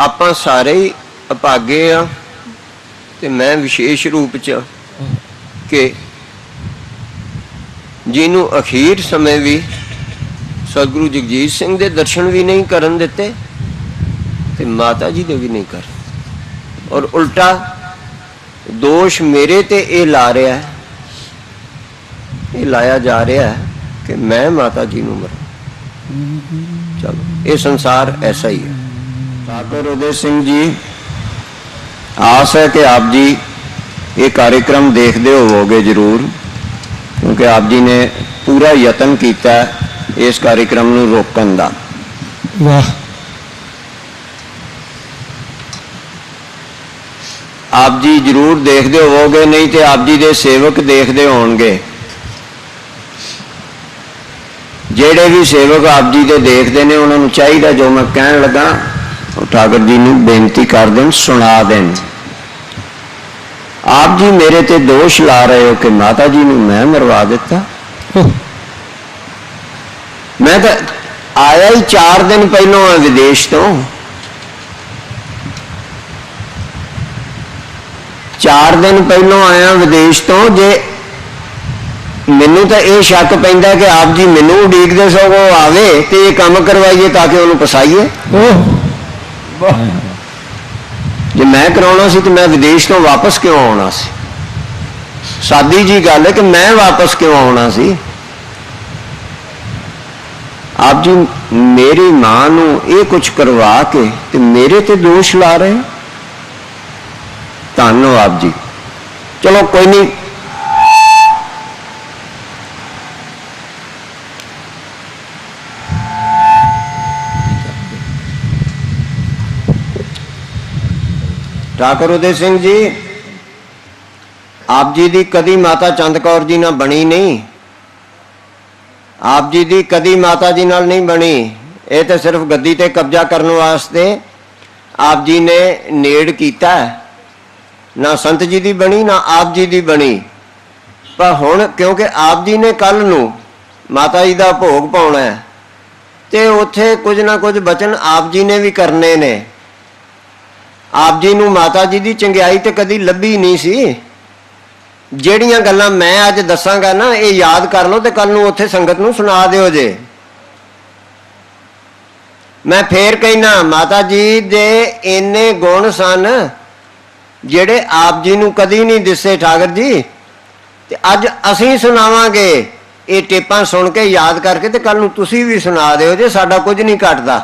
ਆਪਾਂ ਸਾਰੇ ਹੀ ਅਭਾਗੇ ਆ ਤੇ ਮੈਂ ਵਿਸ਼ੇਸ਼ ਰੂਪ ਚ ਕਿ ਜਿਹਨੂੰ ਅਖੀਰ ਸਮੇਂ ਵੀ ਸਤਿਗੁਰੂ ਜਗਜੀਤ ਸਿੰਘ ਦੇ ਦਰਸ਼ਨ ਵੀ ਨਹੀਂ ਕਰਨ ਦਿੱਤੇ ਤੇ ਮਾਤਾ ਜੀ ਦੇ ਵੀ ਨਹੀਂ ਕਰ ਔਰ ਉਲਟਾ ਦੋਸ਼ ਮੇਰੇ ਤੇ ਇਹ ਲਾ ਰਿਹਾ ਹੈ, ਇਹ ਲਾਇਆ ਜਾ ਰਿਹਾ ਹੈ ਕਿ ਮੈਂ ਮਾਤਾ ਜੀ ਨੂੰ ਮਰਾਂ। ਚਲੋ, ਇਹ ਸੰਸਾਰ ਐਸਾ ਹੀ ਹੈ। ਠਾਕੁਰ ਉਦੈ ਸਿੰਘ ਜੀ ਆਸ ਹੈ ਕਿ ਆਪ ਜੀ ਇਹ ਕਾਰਜਕ੍ਰਮ ਦੇਖਦੇ ਹੋਵੋਗੇ ਜ਼ਰੂਰ ਕਿਉਂਕਿ ਆਪ ਜੀ ਨੇ ਪੂਰਾ ਯਤਨ ਕੀਤਾ ਇਸ ਕਾਰਜਕ੍ਰਮ ਨੂੰ ਰੋਕਣ ਦਾ। ਵਾਹ। ਆਪ ਜੀ ਜ਼ਰੂਰ ਦੇਖਦੇ ਹੋਵੋਗੇ ਨਹੀਂ ਤੇ ਆਪ ਜੀ ਦੇ ਸੇਵਕ ਦੇਖਦੇ ਹੋਣਗੇ। ਜਿਹੜੇ ਵੀ ਸੇਵਕ ਆਪ ਜੀ ਦੇ ਦੇਖਦੇ ਨੇ ਉਹਨਾਂ ਨੂੰ ਚਾਹੀਦਾ ਜੋ ਮੈਂ ਕਹਿਣ ਲੱਗਾ ਉਹ ਠਾਕੁਰ ਜੀ ਨੂੰ ਬੇਨਤੀ ਕਰ ਦੇਣ ਸੁਣਾ ਦੇਣ। ਆਪ ਜੀ ਮੇਰੇ ਤੇ ਦੋਸ਼ ਲਾ ਰਹੇ ਹੋ ਕਿ ਮਾਤਾ ਜੀ ਨੂੰ ਮੈਂ ਮਰਵਾ ਦਿੱਤਾ। ਮੈਂ ਤਾਂ ਆਇਆ ਹੀ 4 ਦਿਨ ਪਹਿਲਾਂ ਆ ਵਿਦੇਸ਼ ਤੋਂ। 4 ਦਿਨ ਪਹਿਲਾਂ ਆਇਆ ਵਿਦੇਸ਼ ਤੋਂ ਜੇ ਮੈਨੂੰ ਤਾਂ ਇਹ ਸ਼ੱਕ ਪੈਂਦਾ ਕਿ ਆਪ ਜੀ ਮੈਨੂੰ ਉਡੀਕਦੇ ਸਗੋਂ ਉਹ ਆਵੇ ਤੇ ਇਹ ਕੰਮ ਕਰਵਾਈਏ ਤਾਂ ਕਿ ਉਹਨੂੰ ਪਸਾਈਏ ਜੇ ਮੈਂ ਕਰਾਉਣਾ ਸੀ ਤੇ ਮੈਂ ਵਿਦੇਸ਼ ਤੋਂ ਵਾਪਸ ਕਿਉਂ ਆਉਣਾ ਸੀ? ਸਾਦੀ ਜੀ ਗੱਲ ਹੈ ਕਿ ਮੈਂ ਵਾਪਸ ਕਿਉਂ ਆਉਣਾ ਸੀ? ਆਪ ਜੀ, ਮੇਰੀ ਮਾਂ ਨੂੰ ਇਹ ਕੁਝ ਕਰਵਾ ਕੇ ਤੇ ਮੇਰੇ ਤੇ ਦੋਸ਼ ਲਾ ਰਹੇ ਹੋ? ਧੰਨਵਾਦ ਜੀ। ਚਲੋ, ਕੋਈ ਨਹੀਂ ਠਾਕੁਰ ਉਦੈ ਸਿੰਘ ਜੀ, ਆਪ ਜੀ ਦੀ ਕਦੀ ਮਾਤਾ ਚੰਦ ਕੌਰ ਜੀ ਨਾਲ ਬਣੀ ਨਹੀਂ। ਆਪ ਜੀ ਦੀ ਕਦੀ ਮਾਤਾ ਜੀ ਨਾਲ ਨਹੀਂ ਬਣੀ। ਇਹ ਤਾਂ ਸਿਰਫ ਗੱਦੀ ਤੇ ਕਬਜ਼ਾ ਕਰਨ ਵਾਸਤੇ ਆਪ ਜੀ ਨੇ ਨੇੜ ਕੀਤਾ। ਨਾ ਸੰਤ ਜੀ ਦੀ ਬਣੀ, ਨਾ ਆਪ ਜੀ ਦੀ ਬਣੀ। ਪਰ ਹੁਣ ਕਿਉਂਕਿ ਆਪ ਜੀ ਨੇ ਕੱਲ ਨੂੰ ਮਾਤਾ ਜੀ ਦਾ ਭੋਗ ਪਾਉਣਾ ਹੈ, ਤੇ ਉੱਥੇ ਕੁਝ ਨਾ ਕੁਝ ਬਚਨ ਆਪ ਜੀ ਨੇ ਵੀ ਕਰਨੇ ਨੇ। ਆਪ ਜੀ ਨੂੰ ਮਾਤਾ ਜੀ ਦੀ ਚੰਗਿਆਈ ਤੇ ਕਦੀ ਲੱਭੀ ਨਹੀਂ ਸੀ। ਜਿਹੜੀਆਂ ਗੱਲਾਂ ਮੈਂ ਅੱਜ ਦੱਸਾਂਗਾ ਨਾ, ਇਹ ਯਾਦ ਕਰ ਲਓ ਤੇ ਕੱਲ ਨੂੰ ਉੱਥੇ ਸੰਗਤ ਨੂੰ ਸੁਣਾ ਦਿਓ ਜੇ। ਮੈਂ ਫੇਰ ਕਹਿਣਾ ਮਾਤਾ ਜੀ ਦੇ ਇੰਨੇ ਗੁਣ ਸਨ, ਜਿਹੜੇ ਆਪ ਜੀ ਨੂੰ ਕਦੀ ਨਹੀਂ ਦਿਸੇ ਠਾਕਰ ਜੀ। ਤੇ ਅੱਜ ਅਸੀਂ ਸੁਣਾਵਾਂਗੇ, ਇਹ ਟੇਪਾਂ ਸੁਣ ਕੇ ਯਾਦ ਕਰਕੇ ਤੇ ਕੱਲ ਨੂੰ ਤੁਸੀਂ ਵੀ ਸੁਣਾ ਦਿਓ ਜੇ ਸਾਡਾ ਕੁਝ ਨਹੀਂ ਘਟਦਾ।